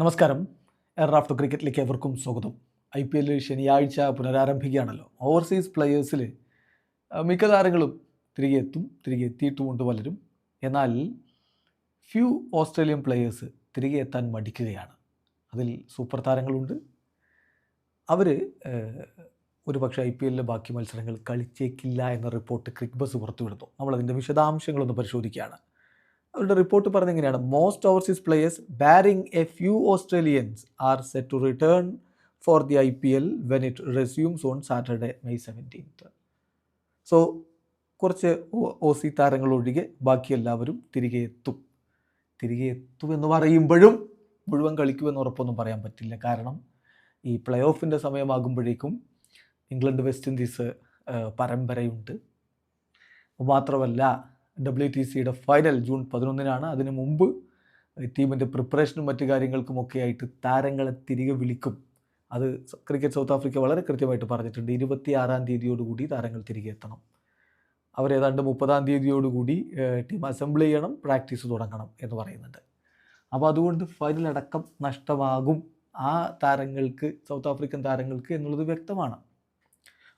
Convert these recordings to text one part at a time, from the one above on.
നമസ്കാരം. എറാഫ്റ്റർ ക്രിക്കറ്റിലേക്ക് എവർക്കും സ്വാഗതം. I P എല്ലിൽ ശനിയാഴ്ച പുനരാരംഭിക്കുകയാണല്ലോ. ഓവർസീസ് പ്ലെയേഴ്സിൽ മിക്ക താരങ്ങളും തിരികെ എത്തും തിരികെ എത്തിയിട്ടുമുണ്ട് പലരും. എന്നാൽ ഫ്യൂ ഓസ്ട്രേലിയൻ പ്ലെയേഴ്സ് തിരികെ എത്താൻ മടിക്കുകയാണ്. അതിൽ സൂപ്പർ താരങ്ങളുണ്ട്. അവർ ഒരു പക്ഷേ ഐ പി എല്ലിലെ ബാക്കി മത്സരങ്ങൾ കളിച്ചേക്കില്ല എന്ന റിപ്പോർട്ട് ക്രിക്ക് ബസ് പുറത്തുവിടുന്നു. നമ്മളതിന്റെ വിശദാംശങ്ങളൊന്ന് പരിശോധിക്കുകയാണ്. അവരുടെ റിപ്പോർട്ട് പറഞ്ഞ എങ്ങനെയാണ്? Most overseas players barring a few Australians are set to return for the I P L when it resumes on Saturday May seventeenth so കുറച്ച് ഒ സി താരങ്ങൾ ഒഴികെ ബാക്കി എല്ലാവരും തിരികെ എത്തും. തിരികെ എത്തും എന്ന് പറയുമ്പോഴും മുഴുവൻ കളിക്കുമെന്ന് ഉറപ്പൊന്നും പറയാൻ പറ്റില്ല. കാരണം ഈ പ്ലേ ഓഫിന്റെ സമയമാകുമ്പോഴേക്കും ഇംഗ്ലണ്ട് വെസ്റ്റ് ഇൻഡീസ് പരമ്പരയുണ്ട്. മാത്രമല്ല ഡബ്ല്യു ടി സിയുടെ ഫൈനൽ ജൂൺ പതിനൊന്നിനാണ്. അതിന് മുമ്പ് ടീമിന്റെ പ്രിപ്പറേഷനും മറ്റു കാര്യങ്ങൾക്കുമൊക്കെ ആയിട്ട് താരങ്ങളെ തിരികെ വിളിക്കും. അത് ക്രിക്കറ്റ് സൗത്ത് ആഫ്രിക്ക വളരെ കൃത്യമായിട്ട് പറഞ്ഞിട്ടുണ്ട്. ഇരുപത്തി ആറാം തീയതിയോടുകൂടി താരങ്ങൾ തിരികെ എത്തണം. അവരേതാണ്ട് മുപ്പതാം തീയതിയോടുകൂടി ടീം അസംബിൾ ചെയ്യണം പ്രാക്ടീസ് തുടങ്ങണം എന്ന് പറയുന്നുണ്ട്. അപ്പോൾ അതുകൊണ്ട് ഫൈനൽ അടക്കം നഷ്ടമാകും. ആ താരങ്ങൾക്ക് സൗത്ത് ആഫ്രിക്കൻ താരങ്ങൾക്ക് എന്നുള്ളത് വ്യക്തമാണ്.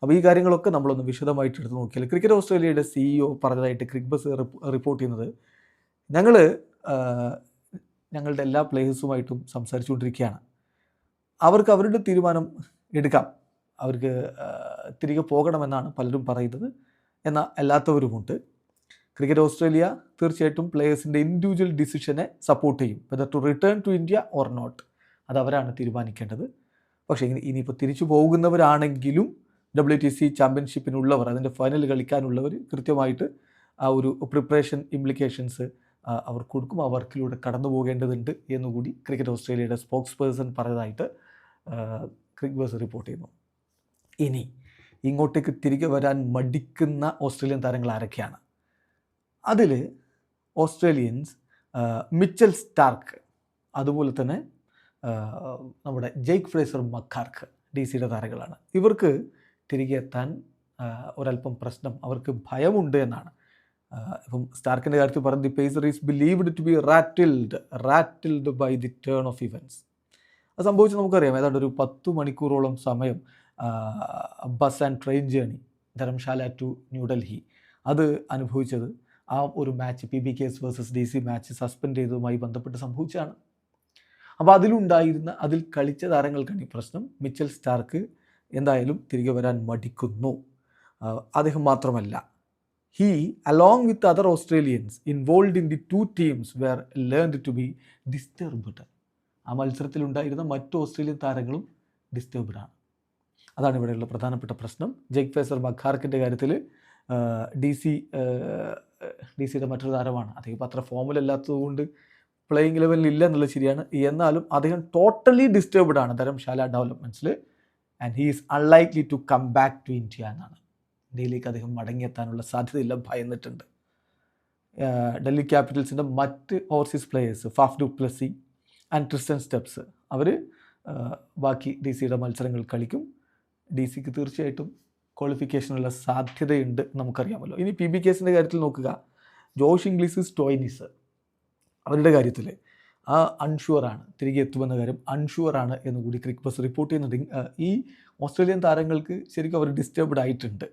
അപ്പോൾ ഈ കാര്യങ്ങളൊക്കെ നമ്മളൊന്ന് വിശദമായിട്ട് എടുത്ത് നോക്കിയാൽ ക്രിക്കറ്റ് ഓസ്ട്രേലിയയുടെ സിഇഒ പറഞ്ഞതായിട്ട് ക്രിക്ബസ് ബസ് റിപ്പോർട്ട് ചെയ്യുന്നത് ഞങ്ങൾ ഞങ്ങളുടെ എല്ലാ പ്ലേയേഴ്സുമായിട്ടും സംസാരിച്ചുകൊണ്ടിരിക്കുകയാണ്. അവർക്ക് അവരുടെ തീരുമാനം എടുക്കാം. അവർക്ക് തിരികെ പോകണമെന്നാണ് പലരും പറയുന്നത് എന്നാൽ അല്ലാത്തവരുമുണ്ട്. ക്രിക്കറ്റ് ഓസ്ട്രേലിയ തീർച്ചയായിട്ടും പ്ലേയേഴ്സിന്റെ ഇൻഡിവിജ്വൽ ഡിസിഷനെ സപ്പോർട്ട് ചെയ്യും whether to return to India or not അത് അവരാണ് തീരുമാനിക്കേണ്ടത്. പക്ഷേ ഇനി ഇനിയിപ്പോൾ തിരിച്ചു പോകുന്നവരാണെങ്കിലും ഡബ്ല്യു ടി സി ചാമ്പ്യൻഷിപ്പിനുള്ളവർ അതിന്റെ ഫൈനൽ കളിക്കാനുള്ളവർ കൃത്യമായിട്ട് ആ ഒരു പ്രിപ്പറേഷൻ ഇംപ്ലിക്കേഷൻസ് അവർ കൊടുക്കും. ആ വർക്കിലൂടെ കടന്നു പോകേണ്ടതുണ്ട് എന്നുകൂടി ക്രിക്കറ്റ് ഓസ്ട്രേലിയയുടെ സ്പോക്സ് പേഴ്സൺ പറഞ്ഞതായിട്ട് ക്രിക്ക് ബസ് റിപ്പോർട്ട് ചെയ്യുന്നു. ഇനി ഇങ്ങോട്ടേക്ക് തിരികെ വരാൻ മടിക്കുന്ന ഓസ്ട്രേലിയൻ താരങ്ങൾ ആരൊക്കെയാണ്? അതിൽ ഓസ്ട്രേലിയൻസ് മിച്ചൽ സ്റ്റാർക്ക് അതുപോലെ തന്നെ നമ്മുടെ ജെയ്ക്ക് ഫ്രേസർ മക്കാർക്ക് ഡി സിയുടെ താരങ്ങളാണ്. ഇവർക്ക് തിരികെ എത്താൻ ഒരല്പം പ്രശ്നം അവർക്ക് ഭയമുണ്ട് എന്നാണ്. ഇപ്പം സ്റ്റാർക്കിന്റെ കാര്യത്തിൽ പറഞ്ഞത് the pacer is believed to be rattled rattled by the turn of events അത് സംഭവിച്ച് നമുക്കറിയാം ഏതാണ്ട് ഒരു പത്ത് മണിക്കൂറോളം സമയം bus and train journey Dharamshala to New Delhi അത് അനുഭവിച്ചത് ആ ഒരു match P B K S versus D C match suspend ചെയ്തതുമായി ബന്ധപ്പെട്ട് സംഭവിച്ചതാണ്. അപ്പോൾ അതിലുണ്ടായിരുന്ന അതിൽ കളിച്ച താരങ്ങൾക്കാണ് ഈ പ്രശ്നം. മിച്ചൽ സ്റ്റാർക്ക് എന്തായാലും തിരികെ വരാൻ മടിക്കുന്നു. അദ്ദേഹം മാത്രമല്ല. He along with other Australians involve in the two teams were learned to be disturbed ആ മത്സരത്തിലുണ്ടായിരുന്ന മറ്റു ഓസ്ട്രേലിയൻ താരങ്ങളും ഡിസ്റ്റർബ്ഡ് ആണ്. അതാണ് ഇവിടെയുള്ള പ്രധാനപ്പെട്ട പ്രശ്നം. ജെയ്ക് ഫേസർ മഖാർക്കിന്റെ കാര്യത്തിൽ ഡി സി ഡി സിയുടെ മറ്റൊരു താരമാണ്. അദ്ദേഹം ഇപ്പോൾ അത്ര ഫോമിലല്ലാത്തതുകൊണ്ട് പ്ലേയിങ് ലെവലിൽ ഇല്ല എന്നുള്ളത് ശരിയാണ്. എന്നാലും അദ്ദേഹം ടോട്ടലി ഡിസ്റ്റർബ്ഡ് ആണ്. Dharamshala ഡെവലപ്മെന്റ്സിൽ and he is unlikely to come back to India എന്നാണ്. ഇന്ത്യയിലേക്ക് അദ്ദേഹം മടങ്ങിയെത്താനുള്ള സാധ്യതയില്ല ഭയന്നിട്ടുണ്ട്. ഡൽഹി ക്യാപിറ്റൽസിന്റെ മറ്റ് overseas players Faf du Plessis and Tristan Stubbs അവർ ബാക്കി ഡി സിയുടെ മത്സരങ്ങൾ കളിക്കും. ഡി സിക്ക് തീർച്ചയായിട്ടും ക്വാളിഫിക്കേഷനുള്ള സാധ്യതയുണ്ട് നമുക്കറിയാമല്ലോ. ഇനി പി ബി കേസിന്റെ കാര്യത്തിൽ നോക്കുക. ജോഷ് ഇംഗ്ലീസ് സ്റ്റോയിനിസ് അവരുടെ കാര്യത്തിൽ ആ അൺഷുവർ ആണ് തിരികെ എത്തുമെന്ന കാര്യം അൺഷുവർ ആണ് എന്ന് കൂടി ക്രിക്ക് ബസ് റിപ്പോർട്ട് ചെയ്യുന്നുണ്ട്. ഈ ഓസ്ട്രേലിയൻ താരങ്ങൾക്ക് ശരിക്കും അവർ ഡിസ്റ്റർബ്ഡ് ആയിട്ടുണ്ട്.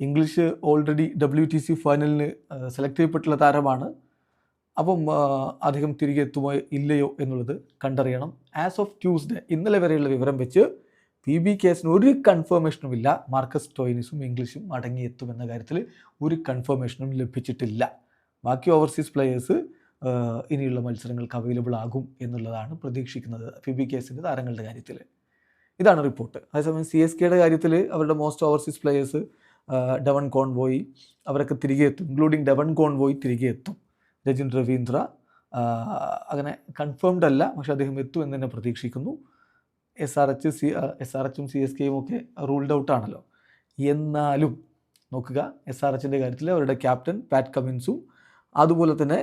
Inglis already W T C ഫൈനലിന് select ചെയ്യപ്പെട്ടുള്ള താരമാണ്. അപ്പം അദ്ദേഹം തിരികെ എത്തുമോ ഇല്ലയോ എന്നുള്ളത് കണ്ടറിയണം. ആസ് ഓഫ് ട്യൂസ്ഡേ ഇന്നലെ വരെയുള്ള വിവരം വെച്ച് പി ബി കേസിന് ഒരു കൺഫർമേഷനും ഇല്ല. മാർക്കസ് ടോയിനിസും ഇംഗ്ലീഷും മടങ്ങിയെത്തുമെന്ന കാര്യത്തിൽ ഒരു കൺഫർമേഷനും ലഭിച്ചിട്ടില്ല. ബാക്കി ഓവർസീസ് പ്ലേയേഴ്സ് ഇനിയുള്ള മത്സരങ്ങൾക്ക് അവൈലബിൾ ആകും എന്നുള്ളതാണ് പ്രതീക്ഷിക്കുന്നത് പി ബി കേസിന്റെ താരങ്ങളുടെ കാര്യത്തിൽ ഇതാണ് റിപ്പോർട്ട്. അതേസമയം സി എസ് കെയുടെ കാര്യത്തിൽ അവരുടെ most overseas players Devon Conway അവരൊക്കെ തിരികെ എത്തും. ഇൻക്ലൂഡിങ് ഡവൺ കോൺവോയി തിരികെ എത്തും. രജിൻ രവീന്ദ്ര അങ്ങനെ കൺഫേംഡ് അല്ല പക്ഷെ അദ്ദേഹം എത്തും എന്ന് തന്നെ പ്രതീക്ഷിക്കുന്നു. S R H C S R എച്ചും C S കെയും ഒക്കെ റൂൾഡ് ഔട്ട് ആണല്ലോ. എന്നാലും നോക്കുക എസ് ആർ എച്ചിന്റെ കാര്യത്തിൽ അവരുടെ ക്യാപ്റ്റൻ പാറ്റ് കമിൻസും അതുപോലെ തന്നെ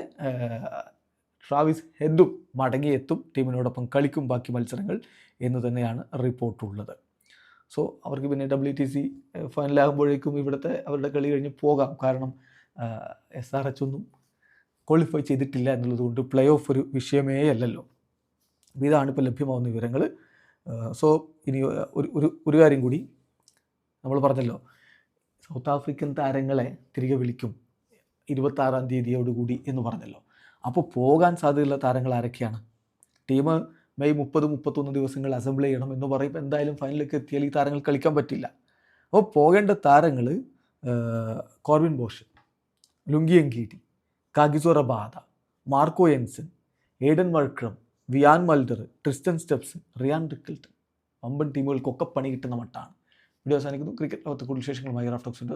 ട്രാവിസ് ഹെഡും മടങ്ങിയെത്തും ടീമിനോടൊപ്പം കളിക്കും ബാക്കി മത്സരങ്ങൾ എന്ന് തന്നെയാണ് റിപ്പോർട്ടുള്ളത്. സോ അവർക്ക് പിന്നെ ഡബ്ല്യു ടി സി ഫൈനലാകുമ്പോഴേക്കും ഇവിടുത്തെ അവരുടെ കളി കഴിഞ്ഞ് പോകാം. കാരണം എസ് ആർ എച്ച് ഒന്നും ക്വാളിഫൈ ചെയ്തിട്ടില്ല എന്നുള്ളത് കൊണ്ട് പ്ലേ ഓഫ് ഒരു വിഷയമേ അല്ലല്ലോ. ഇതാണ് ഇപ്പോൾ ലഭ്യമാവുന്ന വിവരങ്ങൾ. സോ ഇനി ഒരു ഒരു ഒരു കാര്യം കൂടി നമ്മൾ പറഞ്ഞല്ലോ. സൗത്ത് ആഫ്രിക്കൻ താരങ്ങളെ തിരികെ വിളിക്കും. ഇരുപത്താറാം തീയതിയോടുകൂടി എന്ന് പറഞ്ഞല്ലോ. അപ്പോൾ പോകാൻ സാധ്യതയുള്ള താരങ്ങൾ ആരൊക്കെയാണ്? ടീം മെയ് മുപ്പത് മുപ്പത്തൊന്ന് ദിവസങ്ങൾ അസംബിൾ ചെയ്യണം എന്ന് പറയുമ്പോൾ എന്തായാലും ഫൈനലിലേക്ക് എത്തിയാൽ ഈ താരങ്ങൾ കളിക്കാൻ പറ്റില്ല. അപ്പോൾ പോകേണ്ട താരങ്ങൾ Corbin Bosch Lungi Ngidi Kagiso Marco Jansen Aiden Markram Wiaan Mulder Tristan Stubbs Ryan Rickelton. വമ്പൻ ടീമുകൾക്കൊക്കെ പണി കിട്ടുന്ന മട്ടാണ്. വീഡിയോ അവസാനിക്കുന്നു. ക്രിക്കറ്റ് ലോകത്ത് കൂടുതൽ വിശേഷങ്ങളുമായി റാഫ്റ്റോക്സിന്റെ